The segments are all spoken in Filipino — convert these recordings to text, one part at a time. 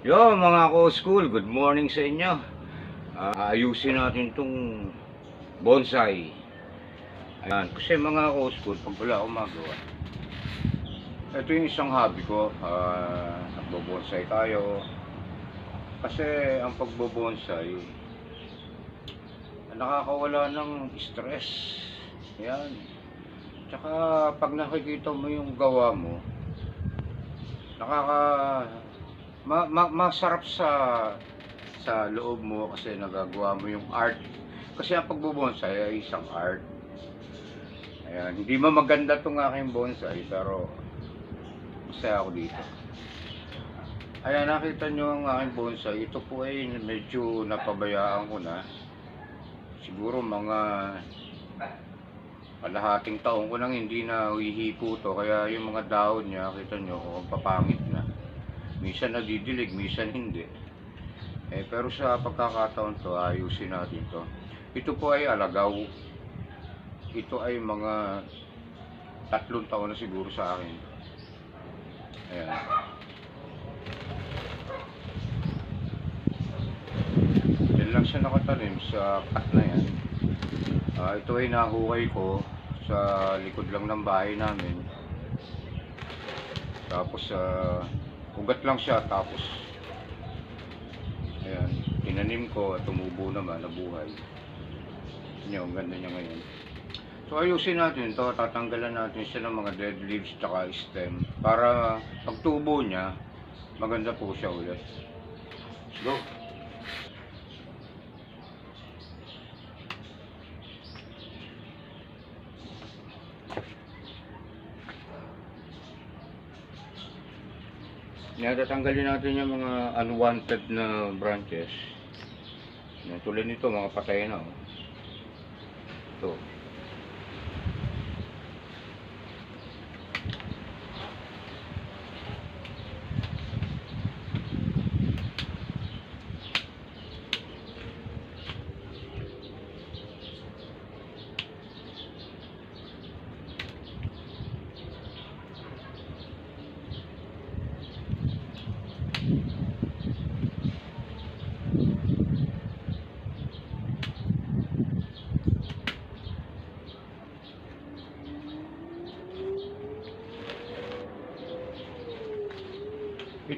Yo mga ko-school, good morning sa inyo. Ah, ayusin natin tong bonsai. Ayan, kasi mga ko-school, pag wala akong magawa. Ito yung isang hobby ko, ah, nagbobonsai tayo. Kasi ang pagbobonsai, nakakawala ng stress. Yan. Tsaka pag nakikita mo yung gawa mo, nakaka ma, ma, masarap sa sa loob mo kasi nagagawa mo yung art. Kasi ang pagbobonsai ay isang art. Ayan, hindi man maganda tong aking bonsai pero masaya ako dito. Ayan, nakita nyo ang aking bonsai. Ito po ay medyo napabayaan ko na. Siguro mga kalahating taon ko nang hindi na hihipo to. Kaya yung mga dahon niya, kita nyo, kung papangit. Minsan nadidilig, minsan hindi. Eh, pero sa pagkakataon to, ayusin natin to. Ito po ay alagaw. Ito ay mga tatlong taon na siguro sa akin. Ayan. Diyan lang siya nakatanim sa cut na yan. Ah, ito ay nahukay ko sa likod lang ng bahay namin. Tapos uh, ugat lang siya tapos ayan, tinanim ko at tumubo naman, nabuhay. Ang ganda niya ngayon. So ayusin natin to, tatanggalan natin siya ng mga dead leaves tsaka stem para pagtubo niya, maganda po siya ulit. Let's go! Yan, tatanggalin natin yung mga unwanted na branches. Yan, tulad nito, mga patay na. Oh. Ito.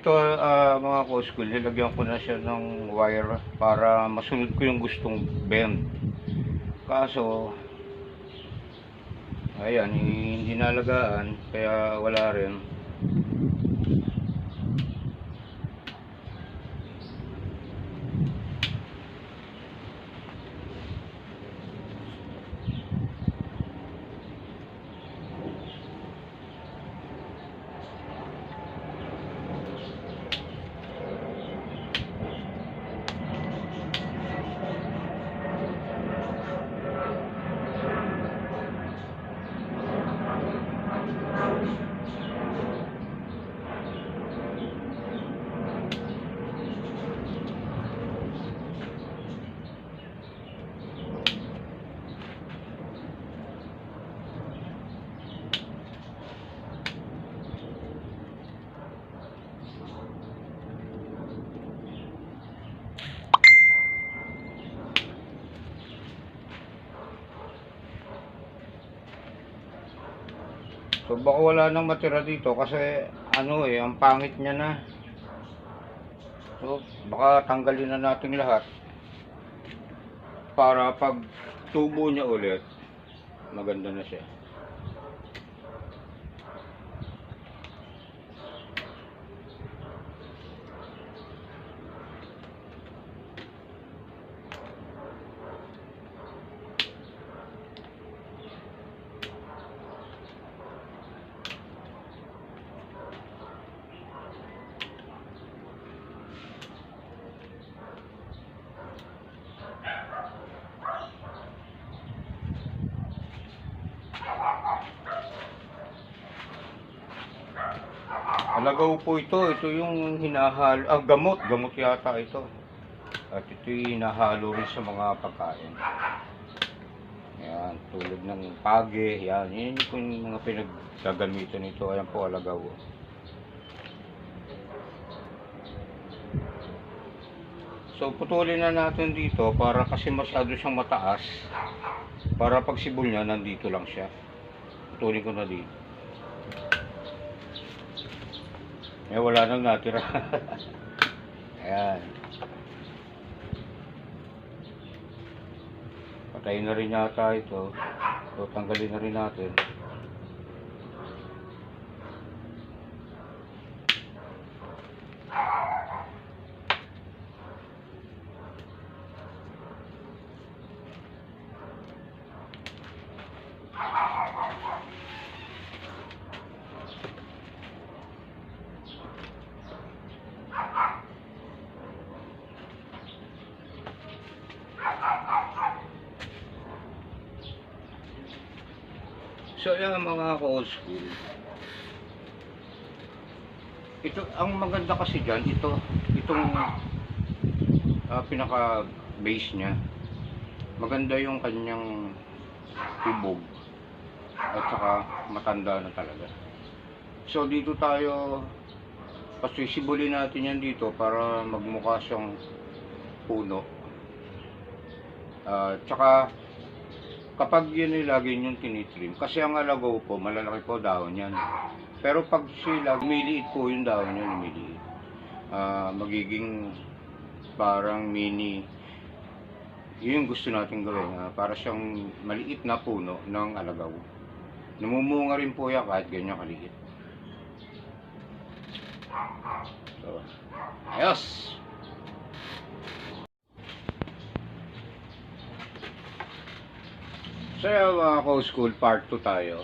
Ito ah, mga ko-school, nilagyan ko na siya ng wire para masunod ko yung gustong bend. Kaso, ayan, hindi nalagaan, kaya wala rin. So baka wala nang matira dito kasi ano eh, ang pangit niya na. So baka tanggalin na natin lahat para pag tubo niya ulit, maganda na siya. Alagaw po ito. Ito yung hinahalo. Ah, gamot. Gamot yata ito. At ito yung hinahalo rin sa mga pagkain. Yan. Tulad ng page. Yan. Yan po yung mga pinagdagamitan nito. Ayan po alagaw. So putulin na natin dito para kasi masyado siyang mataas. Para pag sibol niya, nandito lang siya. Putulin ko na dito. Eh, wala nang natira. Ayan. Patayin na rin yata ito. So, tanggalin na rin natin. So, yan mga ka-old school. Ito, ang maganda kasi dyan, ito, itong ah, pinaka-base niya. Maganda yung kanyang tubog. At saka matanda na talaga. So, dito tayo, pasisibulin natin yan dito para magmukha siyang puno. Ah, tsaka, kapag yun ay lagi yung tinitrim, kasi ang alagaw po, malalaki po dahon yan. Pero pag sila, lumiliit po yung dahon niya, lumiliit. Ah, magiging parang mini, yun yung gusto natin gawin, ah, para siyang maliit na puno ng alagaw. Namumunga rin po yan kahit ganyan kaliit. So, ayos! So yan mga ka-school, part 2 tayo.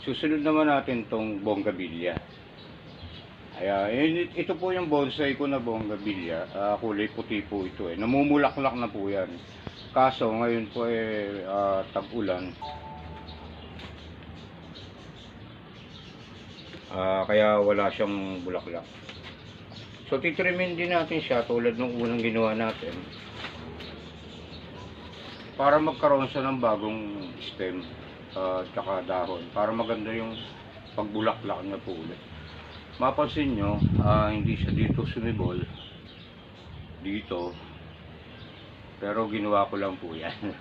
Susunod naman natin tong bonggabilya. Ayan, ito po yung bonsai ko na bonggabilya. Ah, kulay puti po ito eh. Namumulaklak na po yan. Kaso ngayon po eh ah, tag-ulan. Ah, kaya wala siyang bulaklak. So titrimin din natin siya tulad ng unang ginawa natin para magkaroon siya ng bagong stem at saka dahon. Para maganda yung pagbulaklak niya po ulit. Mapansin nyo ah, hindi siya dito sumibol. Dito. Pero ginawa ko lang po yan.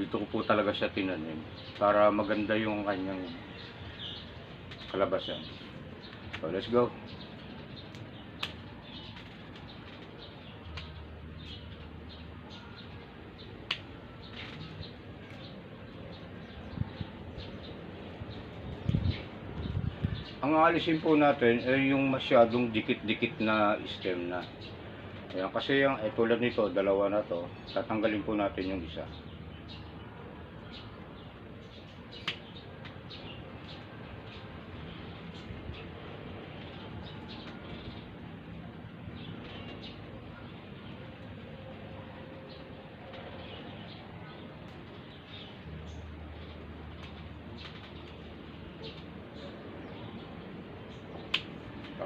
Dito ko po talaga siya tinanim. Para maganda yung kanyang kalabasan so let's go Ang aalisin po natin ay yung masyadong dikit-dikit na stem na. Ayan, kasi yung eh, tulad nito, dalawa na to, tatanggalin po natin yung isa.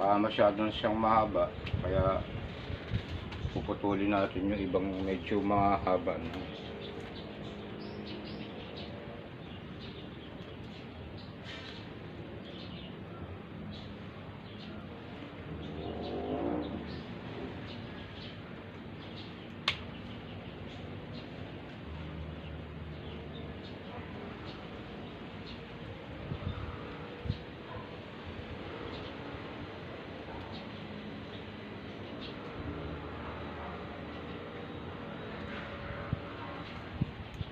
Saka masyado na siyang mahaba, kaya puputulin natin yung ibang medyo mahaba na.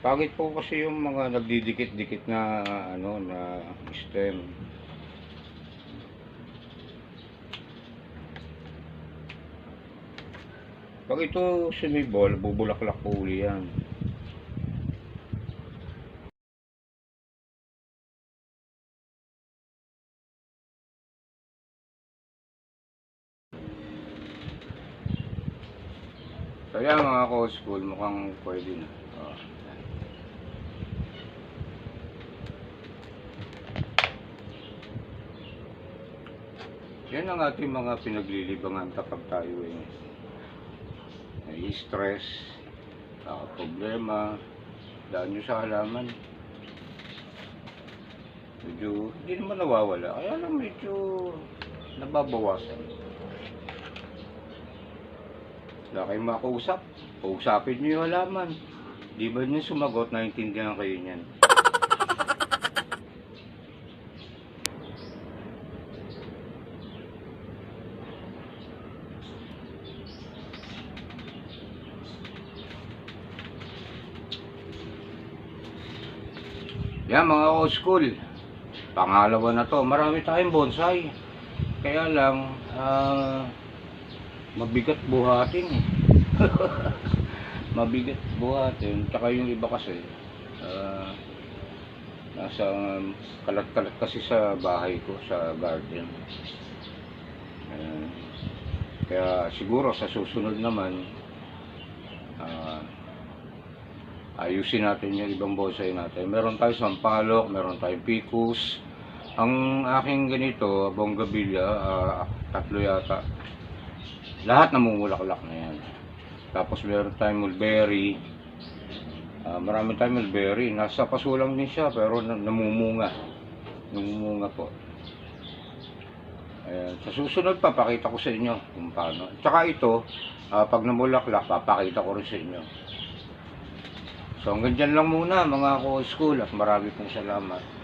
Pangit po kasi yung mga nagdidikit-dikit na ano na stem. Pag ito sumibol, bubulaklak po uli yan. Yan mga ko-school, mukhang pwede na. Oh, yan. Ang ating mga pinaglilibangan kapag tayo ay nai-stress, uh, problema, daan nyo sa halaman. Medyo, hindi naman nawawala. Kaya lang medyo nababawasan. Wala kayong makausap. Kausapin nyo yung halaman. Di ba nyo sumagot, naintindihan kayo niyan. Yan mga school. Pangalawa na to. Marami tayong bonsai. Kaya lang, ah, mabigat buhatin eh. mabigat buhatin. Tsaka yung iba kasi, ah, nasa um, kalat-kalat kasi sa bahay ko, sa garden. Ayan. kaya siguro sa susunod naman, ah, ayusin natin yung ibang bonsai natin. Meron tayo sampalok, meron tayong picus. Ang aking ganito, bonggabilya, ah, tatlo yata. Lahat namumulaklak na yan. Tapos meron tayong mulberry. Ah, marami tayong mulberry. Nasa paso lang din siya, pero na- namumunga. Namumunga po. Ayan. Sa susunod pa, pakita ko sa inyo kung paano. Tsaka ito, ah, pag namulaklak, papakita ko rin sa inyo. So hanggang dyan lang muna mga ko school at marami pong salamat.